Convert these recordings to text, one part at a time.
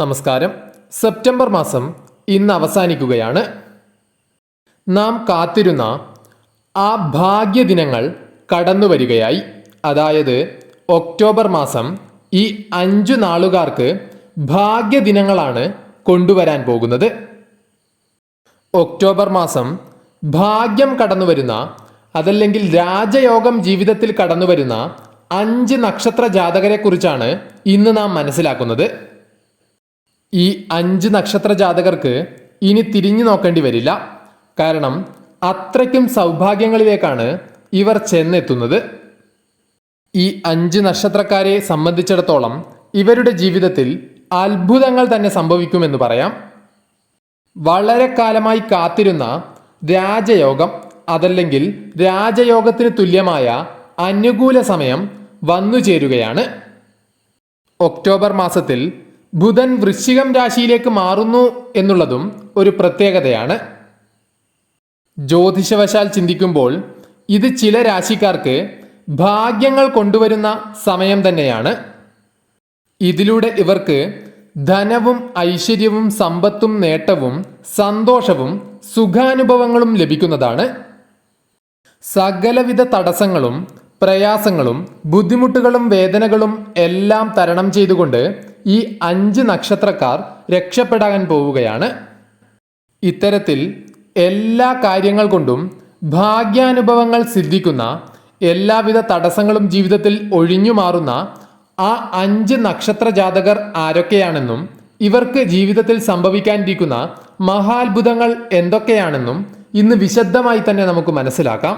നമസ്കാരം. സെപ്റ്റംബർ മാസം ഇന്ന് അവസാനിക്കുകയാണ്. നാം കാത്തിരുന്ന ആ ഭാഗ്യദിനങ്ങൾ കടന്നു വരികയായി. അതായത് ഒക്ടോബർ മാസം ഈ അഞ്ചു നാളുകാർക്ക് ഭാഗ്യദിനങ്ങളാണ് കൊണ്ടുവരാൻ പോകുന്നത്. ഒക്ടോബർ മാസം ഭാഗ്യം കടന്നു വരുന്ന അതല്ലെങ്കിൽ രാജയോഗം ജീവിതത്തിൽ കടന്നു വരുന്ന അഞ്ച് നക്ഷത്ര ജാതകരെക്കുറിച്ചാണ് ഇന്ന് നാം മനസ്സിലാക്കുന്നത്. ഈ അഞ്ച് നക്ഷത്ര ജാതകർക്ക് ഇനി തിരിഞ്ഞു നോക്കേണ്ടി വരില്ല. കാരണം അത്രയ്ക്കും സൗഭാഗ്യങ്ങളിലേക്കാണ് ഇവർ ചെന്നെത്തുന്നത്. ഈ അഞ്ച് നക്ഷത്രക്കാരെ സംബന്ധിച്ചിടത്തോളം ഇവരുടെ ജീവിതത്തിൽ അത്ഭുതങ്ങൾ തന്നെ സംഭവിക്കുമെന്ന് പറയാം. വളരെ കാലമായി കാത്തിരുന്ന രാജയോഗം അതല്ലെങ്കിൽ രാജയോഗത്തിന് തുല്യമായ അനുകൂല സമയം വന്നു ചേരുകയാണ് ഒക്ടോബർ മാസത്തിൽ ബുധൻ വൃശ്ചികം രാശിയിലേക്ക് മാറുന്നു എന്നുള്ളതും ഒരു പ്രത്യേകതയാണ്. ജ്യോതിഷവശാൽ ചിന്തിക്കുമ്പോൾ ഇത് ചില രാശിക്കാർക്ക് ഭാഗ്യങ്ങൾ കൊണ്ടുവരുന്ന സമയം തന്നെയാണ്. ഇതിലൂടെ ഇവർക്ക് ധനവും ഐശ്വര്യവും സമ്പത്തും നേട്ടവും സന്തോഷവും സുഖാനുഭവങ്ങളും ലഭിക്കുന്നതാണ്. സകലവിധ തടസ്സങ്ങളും പ്രയാസങ്ങളും ബുദ്ധിമുട്ടുകളും വേദനകളും എല്ലാം തരണം ചെയ്തുകൊണ്ട് ഈ അഞ്ച് നക്ഷത്രക്കാർ രക്ഷപ്പെടാൻ പോവുകയാണ്. ഇത്തരത്തിൽ എല്ലാ കാര്യങ്ങൾ കൊണ്ടും ഭാഗ്യാനുഭവങ്ങൾ സിദ്ധിക്കുന്ന എല്ലാവിധ തടസ്സങ്ങളും ജീവിതത്തിൽ ഒഴിഞ്ഞു മാറുന്ന ആ അഞ്ച് നക്ഷത്ര ജാതകർ ആരൊക്കെയാണെന്നും ഇവർക്ക് ജീവിതത്തിൽ സംഭവിക്കാനിരിക്കുന്ന മഹാത്ഭുതങ്ങൾ എന്തൊക്കെയാണെന്നും ഇന്ന് വിശദമായി തന്നെ നമുക്ക് മനസ്സിലാക്കാം.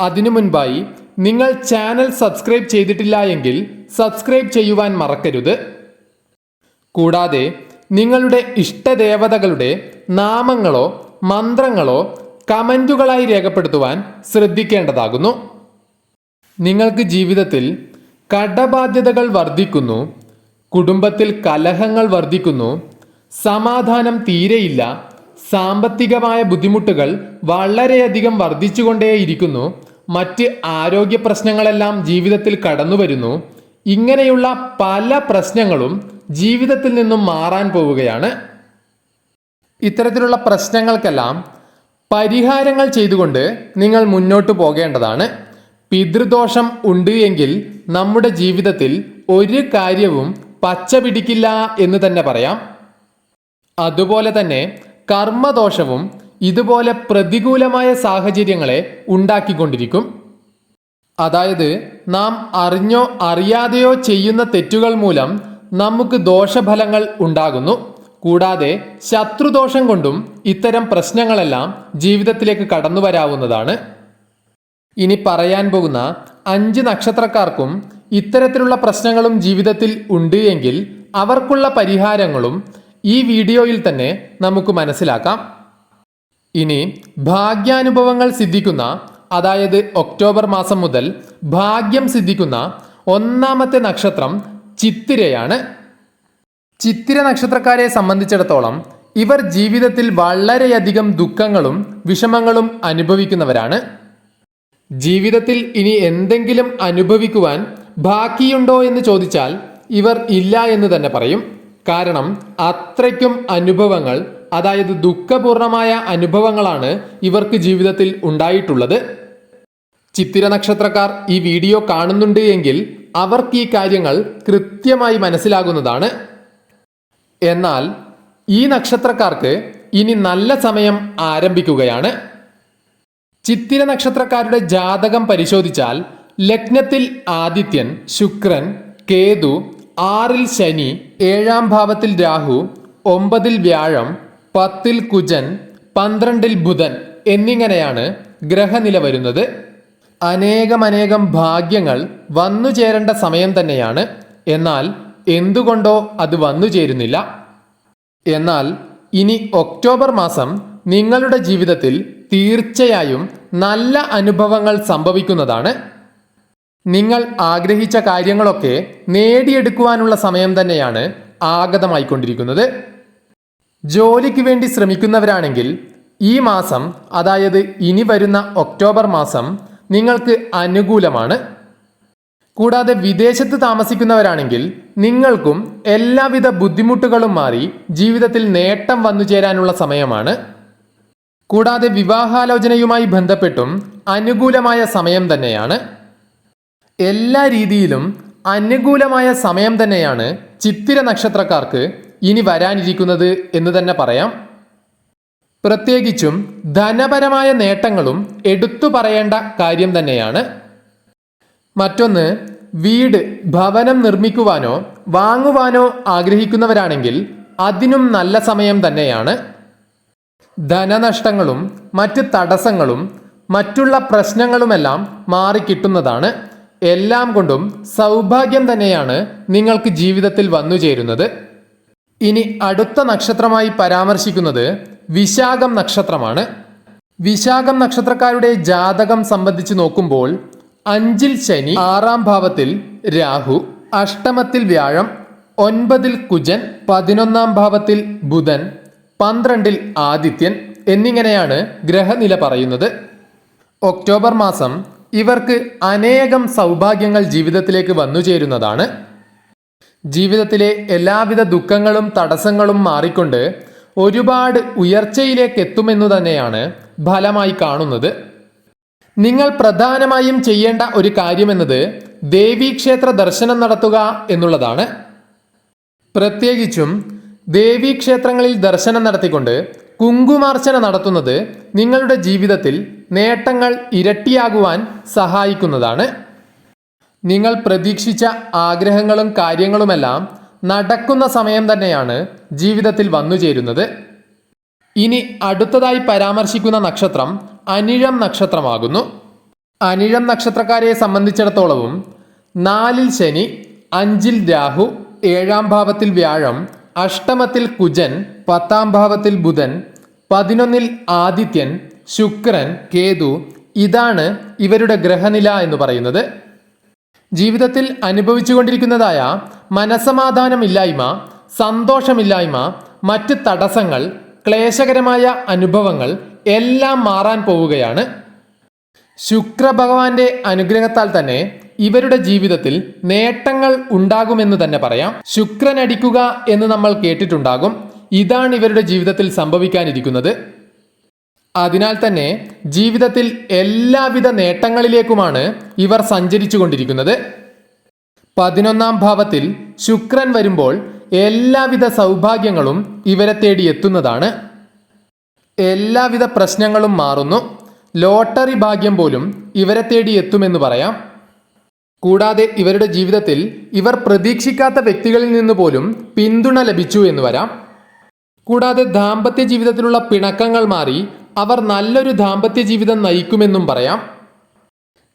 അതിനു മുൻപായി നിങ്ങൾ ചാനൽ സബ്സ്ക്രൈബ് ചെയ്തിട്ടില്ല എങ്കിൽ സബ്സ്ക്രൈബ് ചെയ്യുവാൻ മറക്കരുത്. കൂടാതെ നിങ്ങളുടെ ഇഷ്ടദേവതകളുടെ നാമങ്ങളോ മന്ത്രങ്ങളോ കമന്റുകളായി രേഖപ്പെടുത്തുവാൻ ശ്രദ്ധിക്കേണ്ടതാകുന്നു. നിങ്ങൾക്ക് ജീവിതത്തിൽ കടബാധ്യതകൾ വർദ്ധിക്കുന്നു കുടുംബത്തിൽ കലഹങ്ങൾ വർദ്ധിക്കുന്നു സമാധാനം തീരെയില്ല സാമ്പത്തികമായ ബുദ്ധിമുട്ടുകൾ വളരെയധികം വർദ്ധിച്ചുകൊണ്ടേയിരിക്കുന്നു മറ്റ് ആരോഗ്യ പ്രശ്നങ്ങളെല്ലാം ജീവിതത്തിൽ കടന്നു വരുന്നു. ഇങ്ങനെയുള്ള പല പ്രശ്നങ്ങളും ജീവിതത്തിൽ നിന്നും മാറാൻ പോവുകയാണ്. ഇത്തരത്തിലുള്ള പ്രശ്നങ്ങൾക്കെല്ലാം പരിഹാരങ്ങൾ ചെയ്തുകൊണ്ട് നിങ്ങൾ മുന്നോട്ട് പോകേണ്ടതാണ്. പിതൃദോഷം ഉണ്ട് എങ്കിൽ നമ്മുടെ ജീവിതത്തിൽ ഒരു കാര്യവും പച്ച പിടിക്കില്ല എന്ന് തന്നെ പറയാം. അതുപോലെ തന്നെ കർമ്മദോഷവും ഇതുപോലെ പ്രതികൂലമായ സാഹചര്യങ്ങളെ ഉണ്ടാക്കിക്കൊണ്ടിരിക്കും. അതായത് നാം അറിഞ്ഞോ അറിയാതെയോ ചെയ്യുന്ന തെറ്റുകൾ മൂലം നമുക്ക് ദോഷഫലങ്ങൾ ഉണ്ടാകുന്നു. കൂടാതെ ശത്രുദോഷം കൊണ്ടും ഇത്തരം പ്രശ്നങ്ങളെല്ലാം ജീവിതത്തിലേക്ക് കടന്നു വരാവുന്നതാണ്. ഇനി പറയാൻ പോകുന്ന അഞ്ച് നക്ഷത്രക്കാർക്കും ഇത്തരത്തിലുള്ള പ്രശ്നങ്ങളും ജീവിതത്തിൽ ഉണ്ട് എങ്കിൽ അവർക്കുള്ള പരിഹാരങ്ങളും ഈ വീഡിയോയിൽ തന്നെ നമുക്ക് മനസ്സിലാക്കാം. ഇനി ഭാഗ്യാനുഭവങ്ങൾ സിദ്ധിക്കുന്ന അതായത് ഒക്ടോബർ മാസം മുതൽ ഭാഗ്യം സിദ്ധിക്കുന്ന ഒന്നാമത്തെ നക്ഷത്രം ചിത്തിരയാണ്. ചിത്തിര നക്ഷത്രക്കാരെ സംബന്ധിച്ചിടത്തോളം ഇവർ ജീവിതത്തിൽ വളരെയധികം ദുഃഖങ്ങളും വിഷമങ്ങളും അനുഭവിക്കുന്നവരാണ്. ജീവിതത്തിൽ ഇനി എന്തെങ്കിലും അനുഭവിക്കുവാൻ ബാക്കിയുണ്ടോ എന്ന് ചോദിച്ചാൽ ഇവർ ഇല്ല എന്ന് തന്നെ പറയും. കാരണം അത്രയ്ക്കും അനുഭവങ്ങൾ അതായത് ദുഃഖപൂർണമായ അനുഭവങ്ങളാണ് ഇവർക്ക് ജീവിതത്തിൽ ഉണ്ടായിട്ടുള്ളത്. ചിത്തിര നക്ഷത്രക്കാർ ഈ വീഡിയോ കാണുന്നുണ്ട് എങ്കിൽ അവർക്ക് ഈ കാര്യങ്ങൾ കൃത്യമായി മനസ്സിലാകുന്നതാണ്. എന്നാൽ ഈ നക്ഷത്രക്കാർക്ക് ഇനി നല്ല സമയം ആരംഭിക്കുകയാണ്. ചിത്തിര നക്ഷത്രക്കാരുടെ ജാതകം പരിശോധിച്ചാൽ ലഗ്നത്തിൽ ആദിത്യൻ ശുക്രൻ കേതു ആറിൽ ശനി ഏഴാം ഭാവത്തിൽ രാഹു ഒമ്പതിൽ വ്യാഴം പത്തിൽ കുജൻ പന്ത്രണ്ടിൽ ബുധൻ എന്നിങ്ങനെയാണ് ഗ്രഹനില വരുന്നത്. അനേകമനേകം ഭാഗ്യങ്ങൾ വന്നു ചേരേണ്ട സമയം തന്നെയാണ്. എന്നാൽ എന്തുകൊണ്ടോ അത് വന്നു ചേരുന്നില്ല. എന്നാൽ ഇനി ഒക്ടോബർ മാസം നിങ്ങളുടെ ജീവിതത്തിൽ തീർച്ചയായും നല്ല അനുഭവങ്ങൾ സംഭവിക്കുന്നതാണ്. നിങ്ങൾ ആഗ്രഹിച്ച കാര്യങ്ങളൊക്കെ നേടിയെടുക്കുവാനുള്ള സമയം തന്നെയാണ് ആഗതമായിക്കൊണ്ടിരിക്കുന്നത്. ജോലിക്ക് വേണ്ടി ശ്രമിക്കുന്നവരാണെങ്കിൽ ഈ മാസം അതായത് ഇനി വരുന്ന ഒക്ടോബർ മാസം നിങ്ങൾക്ക് അനുകൂലമാണ്. കൂടാതെ വിദേശത്ത് താമസിക്കുന്നവരാണെങ്കിൽ നിങ്ങൾക്കും എല്ലാവിധ ബുദ്ധിമുട്ടുകളും മാറി ജീവിതത്തിൽ നേട്ടം വന്നു ചേരാനുള്ള സമയമാണ്. കൂടാതെ വിവാഹാലോചനയുമായി ബന്ധപ്പെട്ടും അനുകൂലമായ സമയം തന്നെയാണ്. എല്ലാ രീതിയിലും അനുകൂലമായ സമയം തന്നെയാണ് ചിത്തിര നക്ഷത്രക്കാർക്ക് ഇനി വരാനിരിക്കുന്നത് എന്ന് തന്നെ പറയാം. പ്രത്യേകിച്ചും ധനപരമായ നേട്ടങ്ങളും എടുത്തു പറയേണ്ട കാര്യം തന്നെയാണ്. മറ്റൊന്ന് വീട് ഭവനം നിർമ്മിക്കുവാനോ വാങ്ങുവാനോ ആഗ്രഹിക്കുന്നവരാണെങ്കിൽ അതിനും നല്ല സമയം തന്നെയാണ്. ധനനഷ്ടങ്ങളും മറ്റ് തടസ്സങ്ങളും മറ്റുള്ള പ്രശ്നങ്ങളുമെല്ലാം മാറിക്കിട്ടുന്നതാണ്. എല്ലാം കൊണ്ടും സൗഭാഗ്യം തന്നെയാണ് നിങ്ങൾക്ക് ജീവിതത്തിൽ വന്നു ചേരുന്നത് ഇനി അടുത്ത നക്ഷത്രമായി പരാമർശിക്കുന്നത് വിശാഖം നക്ഷത്രമാണ്. വിശാഖം നക്ഷത്രക്കാരുടെ ജാതകം സംബന്ധിച്ച് നോക്കുമ്പോൾ അഞ്ചിൽ ശനി ആറാം ഭാവത്തിൽ രാഹു അഷ്ടമത്തിൽ വ്യാഴം ഒൻപതിൽ കുജൻ പതിനൊന്നാം ഭാവത്തിൽ ബുധൻ പന്ത്രണ്ടിൽ ആദിത്യൻ എന്നിങ്ങനെയാണ് ഗ്രഹനില പറയുന്നത്. ഒക്ടോബർ മാസം ഇവർക്ക് അനേകം സൗഭാഗ്യങ്ങൾ ജീവിതത്തിലേക്ക് വന്നു ചേരുന്നതാണ് ജീവിതത്തിലെ എല്ലാവിധ ദുഃഖങ്ങളും തടസ്സങ്ങളും മാറിക്കൊണ്ട് ഒരുപാട് ഉയർച്ചയിലേക്ക് എത്തുമെന്നു തന്നെയാണ് ഫലമായി കാണുന്നത്. നിങ്ങൾ പ്രധാനമായും ചെയ്യേണ്ട ഒരു കാര്യമെന്നത് ദേവീക്ഷേത്ര ദർശനം നടത്തുക എന്നുള്ളതാണ്. പ്രത്യേകിച്ചും ദേവീക്ഷേത്രങ്ങളിൽ ദർശനം നടത്തിക്കൊണ്ട് കുങ്കുമാർച്ചന നടത്തുന്നത് നിങ്ങളുടെ ജീവിതത്തിൽ നേട്ടങ്ങൾ ഇരട്ടിയാകുവാൻ സഹായിക്കുന്നതാണ്. നിങ്ങൾ പ്രതീക്ഷിച്ച ആഗ്രഹങ്ങളും കാര്യങ്ങളുമെല്ലാം നടക്കുന്ന സമയം തന്നെയാണ് ജീവിതത്തിൽ വന്നു ചേരുന്നത്. ഇനി അടുത്തതായി പരാമർശിക്കുന്ന നക്ഷത്രം അനിഴം നക്ഷത്രമാകുന്നു. അനിഴം നക്ഷത്രക്കാരെ സംബന്ധിച്ചിടത്തോളവും നാലിൽ ശനി അഞ്ചിൽ രാഹു ഏഴാം ഭാവത്തിൽ വ്യാഴം അഷ്ടമത്തിൽ കുജൻ പത്താം ഭാവത്തിൽ ബുധൻ പതിനൊന്നിൽ ആദിത്യൻ ശുക്രൻ കേതു ഇതാണ് ഇവരുടെ ഗ്രഹനില എന്ന് പറയുന്നത്. ജീവിതത്തിൽ അനുഭവിച്ചുകൊണ്ടിരിക്കുന്നതായ മനസമാധാനമില്ലായ്മ സന്തോഷമില്ലായ്മ മറ്റ് തടസ്സങ്ങൾ ക്ലേശകരമായ അനുഭവങ്ങൾ എല്ലാം മാറാൻ പോവുകയാണ്. ശുക്രഭഗവാന്റെ അനുഗ്രഹത്താൽ തന്നെ ഇവരുടെ ജീവിതത്തിൽ നേട്ടങ്ങൾ ഉണ്ടാകുമെന്ന് തന്നെ പറയാം. ശുക്രൻ അടിക്കുക എന്ന് നമ്മൾ കേട്ടിട്ടുണ്ടാകും. ഇതാണ് ഇവരുടെ ജീവിതത്തിൽ സംഭവിക്കാനിരിക്കുന്നത്. അതിനാൽ തന്നെ ജീവിതത്തിൽ എല്ലാവിധ നേട്ടങ്ങളിലേക്കുമാണ് ഇവർ സഞ്ചരിച്ചു കൊണ്ടിരിക്കുന്നത് പതിനൊന്നാം ഭാവത്തിൽ ശുക്രൻ വരുമ്പോൾ എല്ലാവിധ സൗഭാഗ്യങ്ങളും ഇവരെ തേടി എത്തുന്നതാണ്. എല്ലാവിധ പ്രശ്നങ്ങളും മാറുന്നു. ലോട്ടറി ഭാഗ്യം പോലും ഇവരെ തേടി എത്തുമെന്ന് പറയാം. കൂടാതെ ഇവരുടെ ജീവിതത്തിൽ ഇവർ പ്രതീക്ഷിക്കാത്ത വ്യക്തികളിൽ നിന്ന് പോലും പിന്തുണ ലഭിച്ചു എന്ന് വരാം. കൂടാതെ ദാമ്പത്യ ജീവിതത്തിലുള്ള പിണക്കങ്ങൾ മാറി അവർ നല്ലൊരു ദാമ്പത്യ ജീവിതം നയിക്കുമെന്നും പറയാം.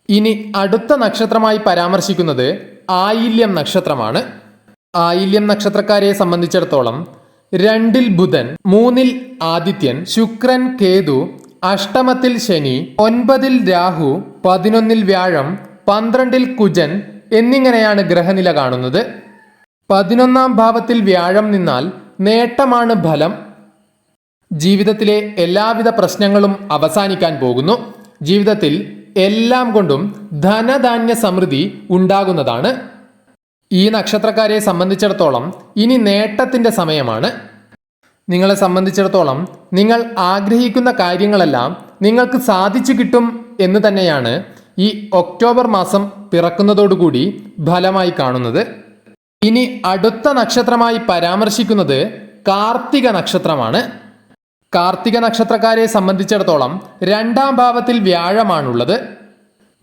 ഇനി അടുത്ത നക്ഷത്രമായി പരാമർശിക്കുന്നത് ആയില്യം നക്ഷത്രമാണ്. ആയില്യം നക്ഷത്രക്കാരെ സംബന്ധിച്ചിടത്തോളം രണ്ടിൽ ബുധൻ മൂന്നിൽ ആദിത്യൻ ശുക്രൻ കേതു അഷ്ടമത്തിൽ ശനി ഒൻപതിൽ രാഹു പതിനൊന്നിൽ വ്യാഴം പന്ത്രണ്ടിൽ കുജൻ എന്നിങ്ങനെയാണ് ഗ്രഹനില കാണുന്നത്. പതിനൊന്നാം ഭാവത്തിൽ വ്യാഴം നിന്നാൽ നേട്ടമാണ് ഫലം. ജീവിതത്തിലെ എല്ലാവിധ പ്രശ്നങ്ങളും അവസാനിക്കാൻ പോകുന്നു. ജീവിതത്തിൽ എല്ലാം കൊണ്ടും ധനധാന്യ സമൃദ്ധി ഉണ്ടാകുന്നതാണ്. ഈ നക്ഷത്രക്കാരെ സംബന്ധിച്ചിടത്തോളം ഇനി നേട്ടത്തിന്റെ സമയമാണ്. നിങ്ങളെ സംബന്ധിച്ചിടത്തോളം നിങ്ങൾ ആഗ്രഹിക്കുന്ന കാര്യങ്ങളെല്ലാം നിങ്ങൾക്ക് സാധിച്ചു കിട്ടും എന്ന് തന്നെയാണ് ഈ ഒക്ടോബർ മാസം പിറക്കുന്നതോടുകൂടി ഫലമായി കാണുന്നത്. ഇനി അടുത്ത നക്ഷത്രമായി പരാമർശിക്കുന്നത് കാർത്തിക നക്ഷത്രമാണ്. കാർത്തിക നക്ഷത്രക്കാരെ സംബന്ധിച്ചിടത്തോളം രണ്ടാം ഭാവത്തിൽ വ്യാഴമാണുള്ളത്.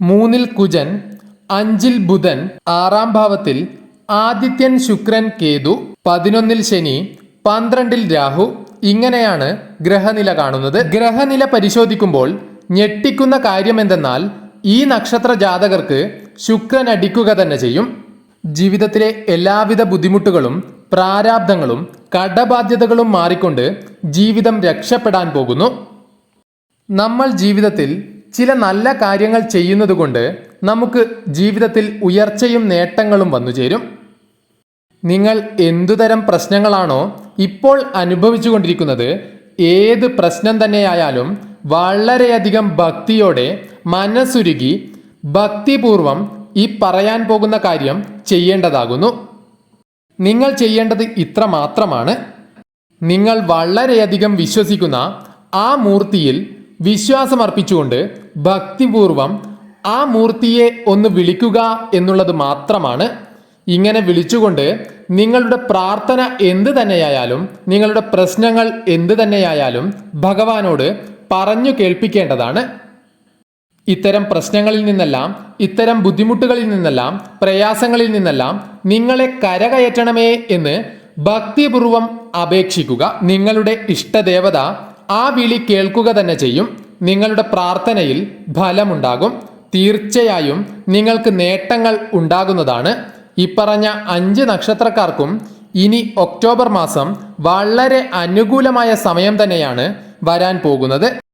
മൂന്നിൽ കുജൻ അഞ്ചിൽ ബുധൻ ആറാം ഭാവത്തിൽ ആദിത്യൻ ശുക്രൻ കേതു പതിനൊന്നിൽ ശനി പന്ത്രണ്ടിൽ രാഹു. ഇങ്ങനെയാണ് ഗ്രഹനില കാണുന്നത്. ഗ്രഹനില പരിശോധിക്കുമ്പോൾ ഞെട്ടിക്കുന്ന കാര്യം എന്തെന്നാൽ ഈ നക്ഷത്ര ജാതകർക്ക് ശുക്രൻ അടിക്കുക തന്നെ ചെയ്യും. ജീവിതത്തിലെ എല്ലാവിധ ബുദ്ധിമുട്ടുകളും പ്രാരാബ്ദങ്ങളും കടബാധ്യതകളും മാറിക്കൊണ്ട് ജീവിതം രക്ഷപ്പെടാൻ പോകുന്നു. നമ്മൾ ജീവിതത്തിൽ ചില നല്ല കാര്യങ്ങൾ ചെയ്യുന്നതുകൊണ്ട് നമുക്ക് ജീവിതത്തിൽ ഉയർച്ചയും നേട്ടങ്ങളും വന്നു ചേരും. നിങ്ങൾ എന്തുതരം പ്രശ്നങ്ങളാണോ ഇപ്പോൾ അനുഭവിച്ചു കൊണ്ടിരിക്കുന്നത് ഏത് പ്രശ്നം തന്നെയായാലും വളരെയധികം ഭക്തിയോടെ മനസ്സുരുകി ഭക്തിപൂർവം ഈ പറയാൻ പോകുന്ന കാര്യം ചെയ്യേണ്ടതാകുന്നു. നിങ്ങൾ ചെയ്യേണ്ടത് ഇത്ര മാത്രമാണ് നിങ്ങൾ വളരെയധികം വിശ്വസിക്കുന്ന ആ മൂർത്തിയിൽ വിശ്വാസമർപ്പിച്ചുകൊണ്ട് ഭക്തിപൂർവം ആ മൂർത്തിയെ ഒന്ന് വിളിക്കുക എന്നുള്ളത് മാത്രമാണ് ഇങ്ങനെ വിളിച്ചുകൊണ്ട് നിങ്ങളുടെ പ്രാർത്ഥന എന്ത് തന്നെയായാലും നിങ്ങളുടെ പ്രശ്നങ്ങൾ എന്ത് തന്നെയായാലും ഭഗവാനോട് പറഞ്ഞു കേൾപ്പിക്കേണ്ടതാണ്. ഇത്തരം പ്രശ്നങ്ങളിൽ നിന്നെല്ലാം ഇത്തരം ബുദ്ധിമുട്ടുകളിൽ നിന്നെല്ലാം പ്രയാസങ്ങളിൽ നിന്നെല്ലാം നിങ്ങളെ കരകയറ്റണമേ എന്ന് ഭക്തിപൂർവം അപേക്ഷിക്കുക നിങ്ങളുടെ ഇഷ്ടദേവത ആ വിളി കേൾക്കുക തന്നെ ചെയ്യും. നിങ്ങളുടെ പ്രാർത്ഥനയിൽ ഫലമുണ്ടാകും. തീർച്ചയായും നിങ്ങൾക്ക് നേട്ടങ്ങൾ ഉണ്ടാകുന്നതാണ്. ഇപ്പറഞ്ഞ അഞ്ച് നക്ഷത്രക്കാർക്കും ഇനി ഒക്ടോബർ മാസം വളരെ അനുകൂലമായ സമയം തന്നെയാണ് വരാൻ പോകുന്നത്.